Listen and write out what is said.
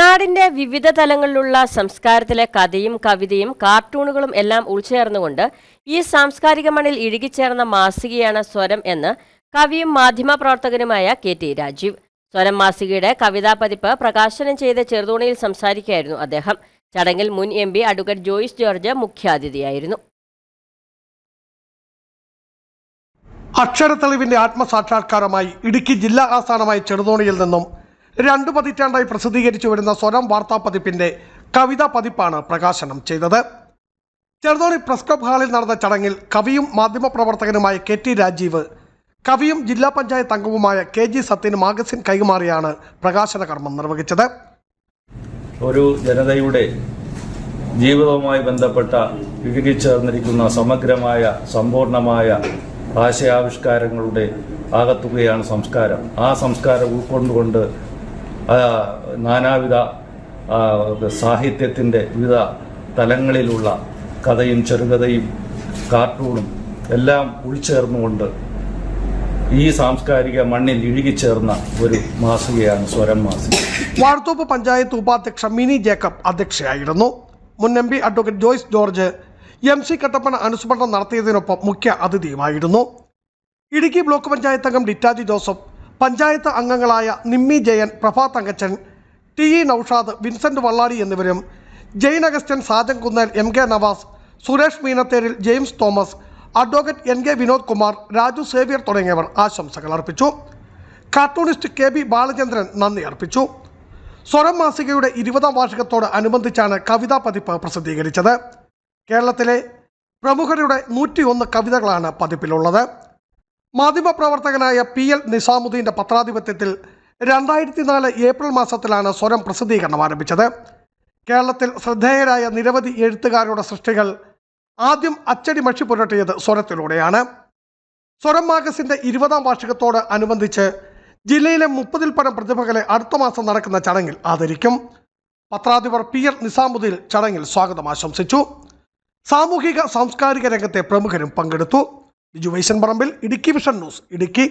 നാടിന്റെ വിവിധ തലങ്ങളിലുള്ള സംസ്കാരത്തിലെ കഥയും കവിതയും കാർട്ടൂണുകളും എല്ലാം ഉൾച്ചേർന്നുകൊണ്ട് ഈ സാംസ്കാരിക മണ്ണിൽ ഇഴുകിച്ചേർന്ന മാസികയാണ് സ്വരം എന്ന് കവിയും മാധ്യമപ്രവർത്തകനുമായ കെ ടി രാജീവ്. സ്വരം മാസികയുടെ കവിതാ പതിപ്പ് പ്രകാശനം ചെയ്ത ചെറുതോണിയിൽ സംസാരിക്കുകയായിരുന്നു അദ്ദേഹം. ചടങ്ങിൽ മുൻ M P advocate Joyce George മുഖ്യാതിഥിയായിരുന്നു. അക്ഷരത്തെളിവിന്റെ ആത്മസാക്ഷാത്കാരമായി ഇടുക്കി ജില്ലാ ആസ്ഥാനമായ ചെറുതോണിയിൽ നിന്നും രണ്ടു പതിറ്റാണ്ടായി പ്രസിദ്ധീകരിച്ചു വരുന്ന സ്വരം വാർത്താ പതിപ്പിന്റെ കവിതാ പതിപ്പാണ് പ്രകാശനം ചെയ്തത്. ചെറുതോണി പ്രസ് ക്ലബ് ഹാളിൽ നടന്ന ചടങ്ങിൽ കവിയും മാധ്യമപ്രവർത്തകനുമായ കെ ടി രാജീവ് കവിയും ജില്ലാ പഞ്ചായത്ത് അംഗവുമായ കെ ജി സത്യന് മാഗസിൻ കൈമാറിയാണ് പ്രകാശന കർമ്മം നിർവഹിച്ചത്. ഒരു ജനതയുടെ ജീവിതവുമായി ബന്ധപ്പെട്ട ഇഴുകിച്ചേർന്നിരിക്കുന്ന സമഗ്രമായ സമ്പൂർണമായ ആശയാവിഷ്കാരങ്ങളുടെ ആകത്തുകയാണ് സംസ്കാരം. ആ സംസ്കാരം ഉൾക്കൊണ്ടുകൊണ്ട് നാനാവിധ സാഹിത്യത്തിന്റെ വിവിധ തലങ്ങളിലുള്ള കഥയും ചെറുകഥയും കാർട്ടൂണും എല്ലാം ഉൾച്ചേർന്നുകൊണ്ട് ഈ സാംസ്കാരിക മണ്ണിൽ ഇഴുകിച്ചേർന്ന ഒരു മാസികയാണ് സ്വരം മാസിക. വാഴത്തോപ്പ് പഞ്ചായത്ത് ഉപാധ്യക്ഷ മിനി ജേക്കബ് അധ്യക്ഷയായിരുന്നു. മുൻ M P advocate Joice George M C Kattappana അനുസ്മരണം നടത്തിയതിനൊപ്പം മുഖ്യ അതിഥിയുമായിരുന്നു. ഇടുക്കി ബ്ലോക്ക് പഞ്ചായത്ത് അംഗം ഡിറ്റാജി ജോസഫ് പഞ്ചായത്ത് അംഗങ്ങളായ നിമ്മി ജയൻ പ്രഭാ തങ്കച്ചൻ ടി ഇ നൌഷാദ് വിൻസെന്റ് വള്ളാടി എന്നിവരും Jain Augustine Sajan Kunnel M K Navas Suresh Meenatheril James Thomas advocate N K Vinod Kumar Raju Xavier തുടങ്ങിയവർ ആശംസകൾ അർപ്പിച്ചു. കാർട്ടൂണിസ്റ്റ് കെ ബി ബാലചന്ദ്രൻ നന്ദി അർപ്പിച്ചു. സ്വരം മാസികയുടെ ഇരുപതാം വാർഷികത്തോട് അനുബന്ധിച്ചാണ് കവിതാ പതിപ്പ് പ്രസിദ്ധീകരിച്ചത്. കേരളത്തിലെ പ്രമുഖരുടെ നൂറ്റിയൊന്ന് കവിതകളാണ് പതിപ്പിലുള്ളത്. മാധ്യമപ്രവർത്തകനായ പി എൽ നിസാമുദ്ദീന്റെ പത്രാധിപത്യത്തിൽ രണ്ടായിരത്തി നാല് ഏപ്രിൽ മാസത്തിലാണ് സ്വരം പ്രസിദ്ധീകരണം ആരംഭിച്ചത്. കേരളത്തിൽ ശ്രദ്ധേയരായ നിരവധി എഴുത്തുകാരുടെ സൃഷ്ടികൾ ആദ്യം അച്ചടി മഷി പുരട്ടിയത് സ്വരത്തിലൂടെയാണ്. സ്വരം മാഗസിന്റെ ഇരുപതാം വാർഷികത്തോട് അനുബന്ധിച്ച് ജില്ലയിലെ മുപ്പതിൽ പരം പ്രതിഭകളെ അടുത്ത മാസം നടക്കുന്ന ചടങ്ങിൽ ആദരിക്കും. പത്രാധിപർ പി എൽ നിസാമുദ്ദീൻ ചടങ്ങിൽ സ്വാഗതം ആശംസിച്ചു. സാമൂഹിക സാംസ്കാരിക രംഗത്തെ പ്രമുഖരും പങ്കെടുത്തു. Biju Vaishan Parambil Idukki vision news Idukki